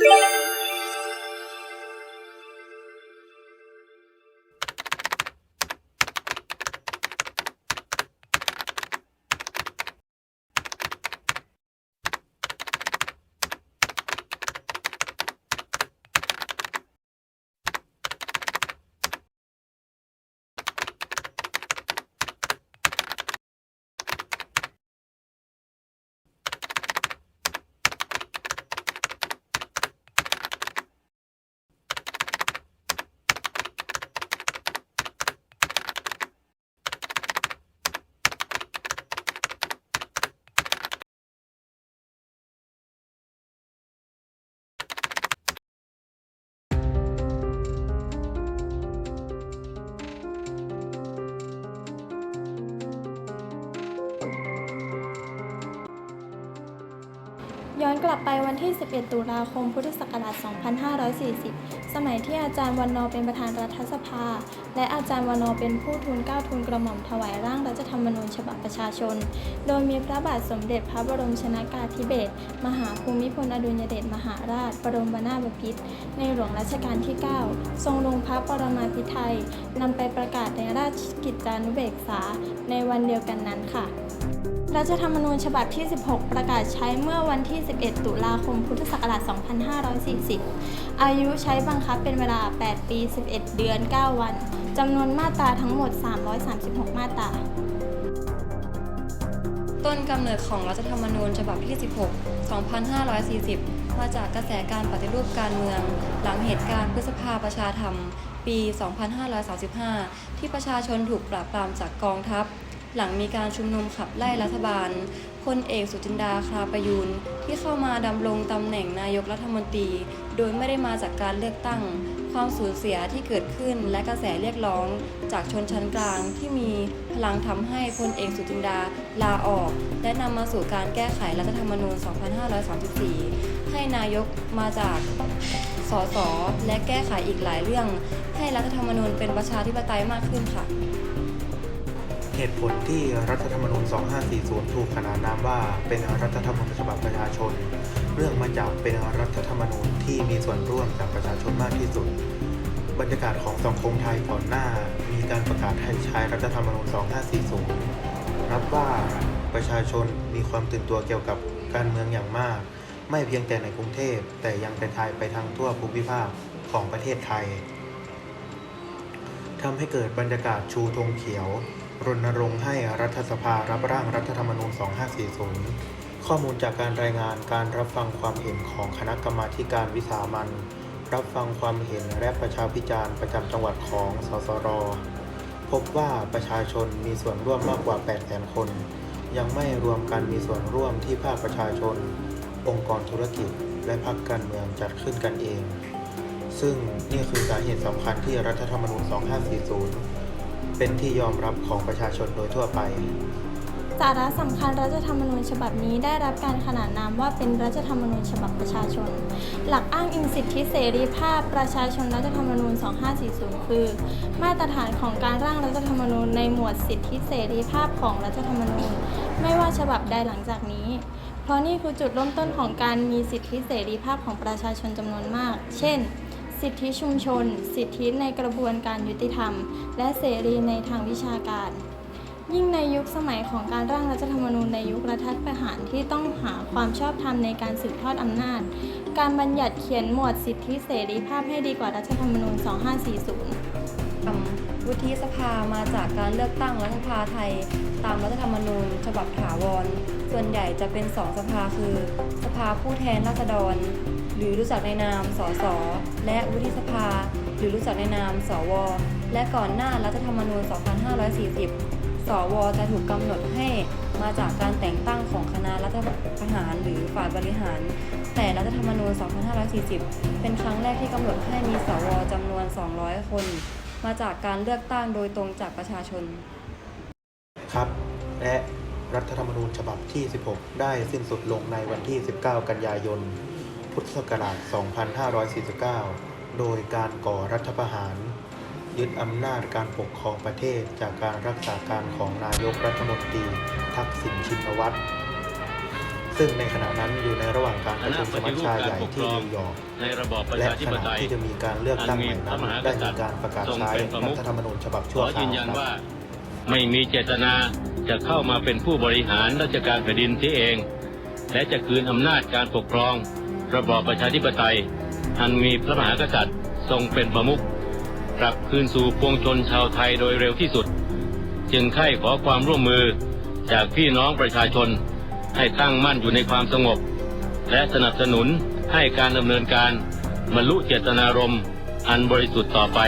Yeah. ย้อนกลับไปวันที่ 11 ตุลาคม พุทธศักราช 2540 สมัยที่อาจารย์วันนอเป็นประธานรัฐสภา และอาจารย์วันนอเป็นผู้ทูลเกล้าทูลกระหม่อมถวายร่างรัฐธรรมนูญฉบับประชาชน โดยมีพระบาทสมเด็จพระบรมชนากาธิเบศร มหาภูมิพลอดุลยเดชมหาราช บรมนาถบพิตร ในหลวงรัชกาลที่ 9 ทรงลงพระปรมาภิไธยนำไปประกาศในราชกิจจานุเบกษา ในวันเดียวกันนั้นค่ะ รัฐธรรมนูญฉบับที่ 16 ประกาศใช้เมื่อวันที่ 11 ตุลาคม พุทธศักราช 2540 อายุใช้บังคับเป็นเวลา 8 ปี 11 เดือน 9 วัน จำนวนมาตราทั้งหมด 336 มาตรา ต้นกำเนิดของรัฐธรรมนูญฉบับที่ 16 2540 มาจากกระแสการปฏิรูปการเมือง หลังเหตุการณ์พฤษภาประชาธรรม ปี 2535 ที่ประชาชนถูกปราบปรามจากกองทัพ หลังมีการชุมนุมขับไล่รัฐบาลพลเอกสุจินดาคราประยูนที่เข้ามาดำรงตำแหน่งนายกรัฐมนตรี โดยไม่ได้มาจากการเลือกตั้ง ความสูญเสียที่เกิดขึ้นและกระแสเรียกร้อง จากชนชั้นกลางที่มีพลังทำให้พลเอกสุจินดาลาออก และนำมาสู่การแก้ไขรัฐธรรมนูญ 2534 ให้นายกมาจากสสและแก้ไขอีกหลายเรื่อง ให้รัฐธรรมนูญเป็นประชาธิปไตยมากขึ้นค่ะ เหตุผลที่รัฐธรรมนูญ 2540 ถูกขนานนามว่าเป็นรัฐธรรมนูญฉบับประชาชน เรื่องมาจากเป็นรัฐธรรมนูญที่มีส่วนร่วมจากประชาชนมากที่สุด บรรยากาศของสังคมไทยก่อนหน้า มีการประกาศให้ใช้รัฐธรรมนูญ 2540รับว่าประชาชนมีความตื่นตัวเกี่ยวกับการเมืองอย่างมาก ไม่เพียงแต่ในกรุงเทพ แต่ยังกระจายไปทั้งทั่วภูมิภาคของประเทศไทยทำให้เกิดบรรยากาศชูธงเขียว รณรงค์ให้รัฐสภารับร่างรัฐธรรมนูญ 2540 ข้อมูลจากการรายงานการรับฟังความเห็นของคณะกรรมาธิการวิสามันรับฟังความเห็นและประชาพิจารณ์ประจำจังหวัดของ สสร พบว่าประชาชนมีส่วนร่วมมากกว่า 800,000 คน ยังไม่รวมการมีส่วนร่วมที่ภาคประชาชน องค์กรธุรกิจ และพรรคการเมืองจัดขึ้นกันเอง ซึ่งนี่คือสาเหตุสำคัญที่รัฐธรรมนูญ 2540 เป็นที่ยอมรับของประชาชนโดยทั่วไป สาระสำคัญรัฐธรรมนูญฉบับนี้ได้รับการขนานนามว่าเป็นรัฐธรรมนูญฉบับประชาชน หลักอ้างอิงสิทธิเสรีภาพประชาชนรัฐธรรมนูญ 2540 คือ มาตรฐานของการร่างรัฐธรรมนูญในหมวดสิทธิเสรีภาพของรัฐธรรมนูญ ไม่ว่าฉบับใดหลังจากนี้ เพราะนี่คือจุดเริ่มต้นของการมีสิทธิเสรีภาพของประชาชนจำนวนมาก เช่น สิทธิชุมชน สิทธิในกระบวนการยุติธรรม และเสรีในทางวิชาการ ยิ่งในยุคสมัยของการร่างรัฐธรรมนูญในยุครัฐประหารที่ต้องหาความชอบธรรมในการสืบทอดอำนาจ การบัญญัติเขียนหมวดสิทธิเสรีภาพให้ดีกว่ารัฐธรรมนูญ 2540ทำวุฒิสภามาจากการเลือกตั้งรัฐสภาไทย ตามรัฐธรรมนูญ ฉบับถาวร ส่วนใหญ่จะเป็นสองสภาคือ สภาผู้แทนราษฎร หรือรู้จักในนาม สส และวุฒิสภา หรือรู้จักในนาม สว และก่อนหน้ารัฐธรรมนูญ 2540 สว จะถูกกำหนดให้มาจากการแต่งตั้งของคณะรัฐประหารหรือฝ่ายบริหาร แต่รัฐธรรมนูญ 2540 เป็นครั้งแรกที่กำหนดให้มีสวจำนวน 200 คน มาจากการเลือกตั้งโดยตรงจากประชาชน ครับ และรัฐธรรมนูญฉบับที่ 16 ได้สิ้นสุดลงในวันที่ 19 กันยายน พุทธศักราช 2549 โดยการก่อรัฐประหาร ยึดอำนาจการปกครองประเทศจากการรักษาการของนายกรัฐมนตรีทักษิณชินวัตร ซึ่งในขณะนั้นอยู่ในระหว่างการประชุมสมัชชาใหญ่ที่นิวยอร์กและขณะที่จะมีการเลือกตั้งใหม่นั้นได้มีการประกาศใช้รัฐธรรมนูญฉบับชั่วครายืวนยันครับว่าไม่มีเจตนาจะเข้ามาเป็นผู้บริหารราชการแผ่นดินที่เอง และจะคืนอำนาจการปกครอง ระบอบประชาธิปไตย อันมีพระมหากษัตริย์ทรงเป็นประมุขกลับคืนสู่ปวงชนชาวไทยโดยเร็วที่สุด จึงไข้ขอความร่วมมือจากพี่น้องประชาชน ให้ตั้งมั่นอยู่ในความสงบ และสนับสนุนให้การดำเนินการบรรลุเจตนารมณ์อันบริสุทธิ์ต่อไป